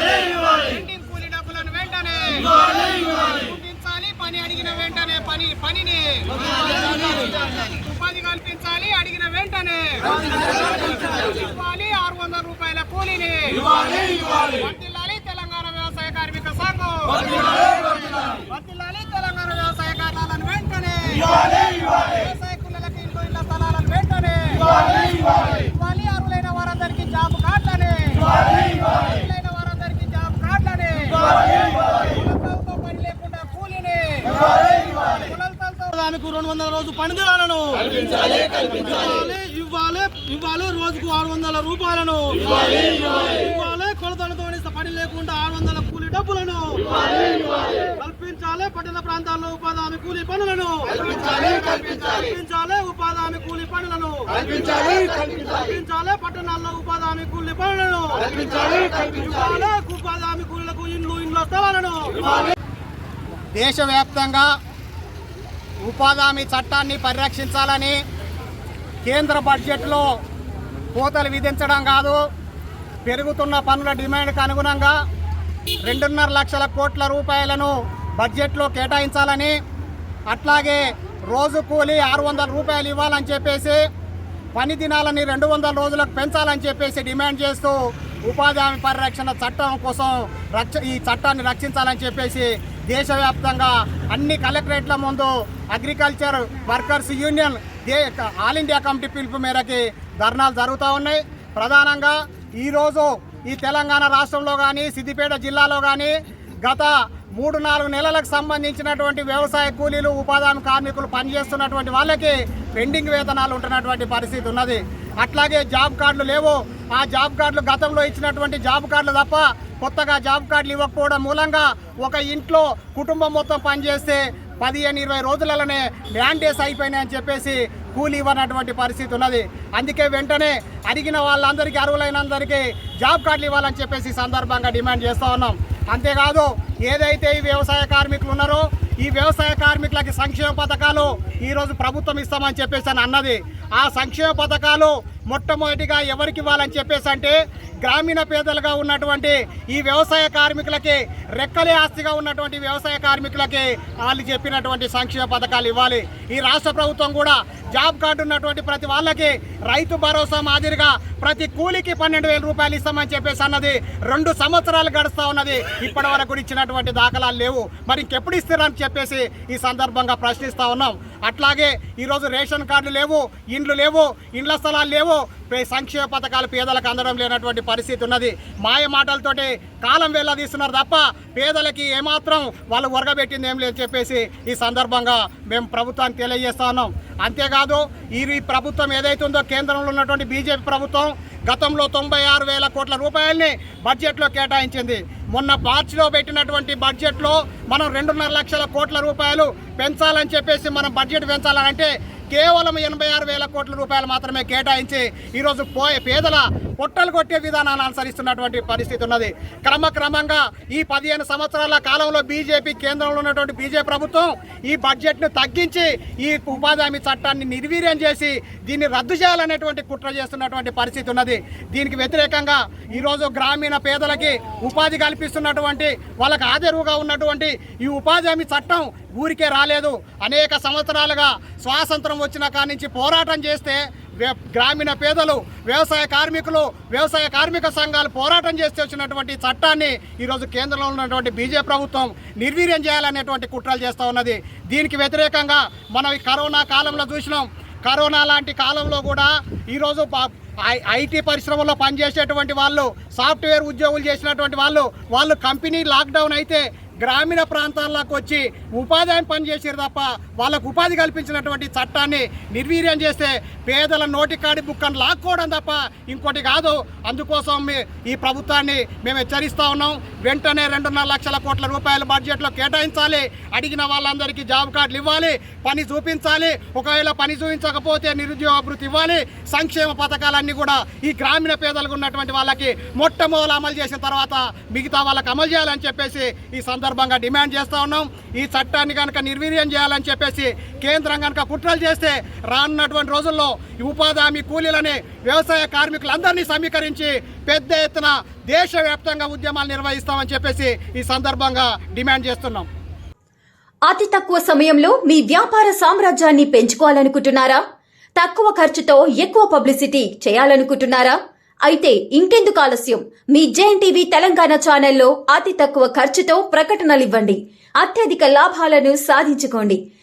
Pending కూలి డబ్బులను వెంటనే గుర్తించాలి. పని అడిగిన వెంటనే పని పనిని ఉపాధి కల్పించాలి. అడిగిన వెంటనే ఇవ్వాలి. ఆరు వందల రూపాయల కూలీని వర్తిల్లాలి తెలంగాణ వ్యవసాయ కార్మిక సంఘం. వర్తిల్లాలి తెలంగాణ వ్యవసాయ కార్యాలను వెంటనే దానికి రెండు వందల రోజు పనిదినాలను ఇవ్వాలి ఇవ్వాలి ఇవ్వాలి రోజుకు ఆరు వందల రూపాయలను. ఇవ్వాలి కొలతలతో పని లేకుండా ఆరు వందల కూలి డబ్బులను. కల్పించాలి పట్టణ ప్రాంతాల్లో ఉపాధి హామీ కూలి పనులను. కల్పించాలి ఉపాధి హామీ కూలి పనులను. కల్పించాలి పట్టణాల్లో ఉపాధి హామీ కూలి పనులను. ఉపాధి హామీ కూలీలకు ఇండ్లు ఇండ్ల స్థలాలను. దేశవ్యాప్తంగా ఉపాధి హామీ చట్టాన్ని పరిరక్షించాలని కేంద్ర బడ్జెట్లో కోతలు విధించడం కాదు పెరుగుతున్న పనుల డిమాండ్కు అనుగుణంగా రెండున్నర లక్షల కోట్ల రూపాయలను బడ్జెట్లో కేటాయించాలని అట్లాగే రోజు కూలి ఆరు వందల రూపాయలు ఇవ్వాలని చెప్పేసి పని దినాలని రెండు వందల రోజులకు పెంచాలని చెప్పేసి డిమాండ్ చేస్తూ ఉపాధి హామీ పరిరక్షణ చట్టం కోసం రక్ష ఈ చట్టాన్ని రక్షించాలని చెప్పేసి దేశవ్యాప్తంగా అన్ని కలెక్టరేట్ల ముందు agriculture workers union the all India committee పిలుపు మేరకి ధర్నాలు జరుగుతూ ఉన్నాయి. ప్రధానంగా ఈరోజు ఈ తెలంగాణ రాష్ట్రంలో కానీ సిద్దిపేట జిల్లాలో కానీ గత మూడు నాలుగు నెలలకు సంబంధించినటువంటి వ్యవసాయ కూలీలు ఉపాధి కార్మికులు పనిచేస్తున్నటువంటి వాళ్ళకి పెండింగ్ వేతనాలు ఉంటున్నటువంటి పరిస్థితి ఉన్నది. అట్లాగే జాబ్ కార్డులు లేవు ఆ జాబ్ కార్డులు గతంలో ఇచ్చినటువంటి జాబ్ కార్డులు తప్ప కొత్తగా జాబ్ కార్డులు ఇవ్వకపోవడం మూలంగా ఒక ఇంట్లో కుటుంబం మొత్తం పనిచేస్తే పదిహేను ఇరవై రోజులలోనే ల్యాండ్ డేస్ అయిపోయినాయని చెప్పేసి కూలి ఇవ్వనటువంటి పరిస్థితి ఉన్నది. అందుకే వెంటనే అడిగిన వాళ్ళందరికీ అర్హులైనందరికీ జాబ్ కార్డులు ఇవ్వాలని చెప్పేసి సందర్భంగా డిమాండ్ చేస్తూ ఉన్నాం. అంతేకాదు ఏదైతే ఈ వ్యవసాయ కార్మికులు ఉన్నారో ఈ వ్యవసాయ కార్మికులకి సంక్షేమ పథకాలు ఈరోజు ప్రభుత్వం ఇస్తామని చెప్పేసి అని అన్నది. ఆ సంక్షేమ పథకాలు మొట్టమొదటిగా ఎవరికి ఇవ్వాలని చెప్పేసి అంటే గ్రామీణ పేదలుగా ఉన్నటువంటి ఈ వ్యవసాయ కార్మికులకి రెక్కలే ఆస్తిగా ఉన్నటువంటి వ్యవసాయ కార్మికులకి వాళ్ళు చెప్పినటువంటి సంక్షేమ పథకాలు ఇవ్వాలి. ఈ రాష్ట్ర ప్రభుత్వం కూడా జాబ్ కార్డు ఉన్నటువంటి ప్రతి వాళ్ళకి రైతు భరోసా మాదిరిగా ప్రతి కూలికి పన్నెండు వేల రూపాయలు ఇస్తామని చెప్పేసి అన్నది రెండు సంవత్సరాలు గడుస్తూ ఉన్నది. ఇప్పటి వరకు ఇచ్చినటువంటి దాఖలాలు లేవు. మరి ఇంకెప్పుడు ఇస్తారని చెప్పేసి ఈ సందర్భంగా ప్రశ్నిస్తూ ఉన్నాం. అట్లాగే ఈరోజు రేషన్ కార్డులు లేవు ఇండ్లు లేవు ఇండ్ల స్థలాలు లేవు. పే- సంక్షేమ పథకాలు పేదలకు అందడం లేనటువంటి పరిస్థితి ఉన్నది. మాయ మాటలతోటి కాలం వెళ్ళదీస్తున్నారు తప్ప పేదలకి ఏమాత్రం వాళ్ళు ఒరగబెట్టింది ఏం లేదని చెప్పేసి ఈ సందర్భంగా మేము ప్రభుత్వానికి తెలియజేస్తా ఉన్నాం. అంతేకాదు ఈ ప్రభుత్వం ఏదైతే ఉందో కేంద్రంలో ఉన్నటువంటి బీజేపీ ప్రభుత్వం గతంలో తొంభై ఆరు వేల కోట్ల రూపాయల్ని బడ్జెట్లో కేటాయించింది. మొన్న మార్చిలో పెట్టినటువంటి బడ్జెట్లో మనం రెండున్నర లక్షల కోట్ల రూపాయలు పెంచాలని చెప్పేసి మనం బడ్జెట్ పెంచాలంటే కేవలం ఎనభై ఆరు వేల కోట్ల రూపాయలు మాత్రమే కేటాయించి ఈరోజు పోయే పేదల పొట్టలు కొట్టే విధానాన్ని అనుసరిస్తున్నటువంటి పరిస్థితి ఉన్నది. క్రమక్రమంగా ఈ పదిహేను సంవత్సరాల కాలంలో బీజేపీ కేంద్రంలో ఉన్నటువంటి బీజేపీ ప్రభుత్వం ఈ బడ్జెట్ను తగ్గించి ఈ ఉపాధి హామీ చట్టాన్ని నిర్వీర్యం చేసి దీన్ని రద్దు చేయాలనేటువంటి కుట్ర చేస్తున్నటువంటి పరిస్థితి ఉన్నది. దీనికి వ్యతిరేకంగా ఈరోజు గ్రామీణ పేదలకి ఉపాధి కల్పిస్తున్నటువంటి వాళ్ళకి ఆదరువుగా ఉన్నటువంటి ఈ ఉపాధి హామీ చట్టం ఊరికే రాలేదు. అనేక సంవత్సరాలుగా స్వాతంత్రం వచ్చిన కాడి నుంచి పోరాటం చేస్తే గ్రామీణ పేదలు వ్యవసాయ కార్మికులు వ్యవసాయ కార్మిక సంఘాలు పోరాటం చేస్తే వచ్చినటువంటి చట్టాన్ని ఈరోజు కేంద్రంలో ఉన్నటువంటి బీజేపీ ప్రభుత్వం నిర్వీర్యం చేయాలనేటువంటి కుట్రలు చేస్తూ ఉన్నది. దీనికి వ్యతిరేకంగా మనం ఈ కరోనా కాలంలో చూసినాం. కరోనా లాంటి కాలంలో కూడా ఈరోజు ఐ- ఐటీ పరిశ్రమలో పనిచేసేటువంటి వాళ్ళు సాఫ్ట్వేర్ ఉద్యోగులు చేసినటువంటి వాళ్ళు వాళ్ళు కంపెనీ లాక్డౌన్ అయితే గ్రామీణ ప్రాంతాల్లోకి వచ్చి ఉపాధి పనిచేసారు పని తప్ప వాళ్ళకు ఉపాధి కల్పించినటువంటి చట్టాన్ని నిర్వీర్యం చేస్తే పేదల నోటికాడి బుక్కను లాక్కోవడం తప్ప ఇంకోటి కాదు. అందుకోసం ఈ ప్రభుత్వాన్ని మేము హెచ్చరిస్తూ ఉన్నాం. వెంటనే రెండున్నర లక్షల కోట్ల రూపాయల బడ్జెట్లో కేటాయించాలి. అడిగిన వాళ్ళందరికీ జాబ్ కార్డులు ఇవ్వాలి. పని చూపించాలి. ఒకవేళ పని చూపించకపోతే నిరుద్యోగ వృత్తి ఇవ్వాలి. సంక్షేమ పథకాలన్నీ కూడా ఈ గ్రామీణ పేదలకు ఉన్నటువంటి వాళ్ళకి మొట్టమొదలు అమలు చేసిన తర్వాత మిగతా వాళ్ళకి అమలు చేయాలని చెప్పేసి ఈ సందర్భంగా డిమాండ్ చేస్తా ఉన్నాం. ఈ చట్టాన్ని కనుక నిర్వీర్యం చేయాలని చెప్పేసి కేంద్రం కనుక కుట్రలు చేస్తే రానున్నటువంటి రోజుల్లో ఉపాధి హామీ కూలీలని వ్యవసాయ కార్మికులందరినీ సమీకరించి పెద్ద ఎత్తున దేశవ్యాప్తంగా ఉద్యమాలు నిర్వహిస్తామని చెప్పేసి ఈ సందర్భంగా డిమాండ్ చేస్తున్నాం. అతి తక్కువ సమయంలో మీ వ్యాపార సామ్రాజ్యాన్ని పెంచుకోవాలనుకుంటున్నారా? తక్కువ ఖర్చుతో ఎక్కువ పబ్లిసిటీ చేయాలనుకుంటున్నారా? అయితే ఇంకెందుకు ఆలస్యం. మీ జేఎన్ టీవీ తెలంగాణ ఛానల్లో అతి తక్కువ ఖర్చుతో ప్రకటనలివ్వండి. అత్యధిక లాభాలను సాధించుకోండి.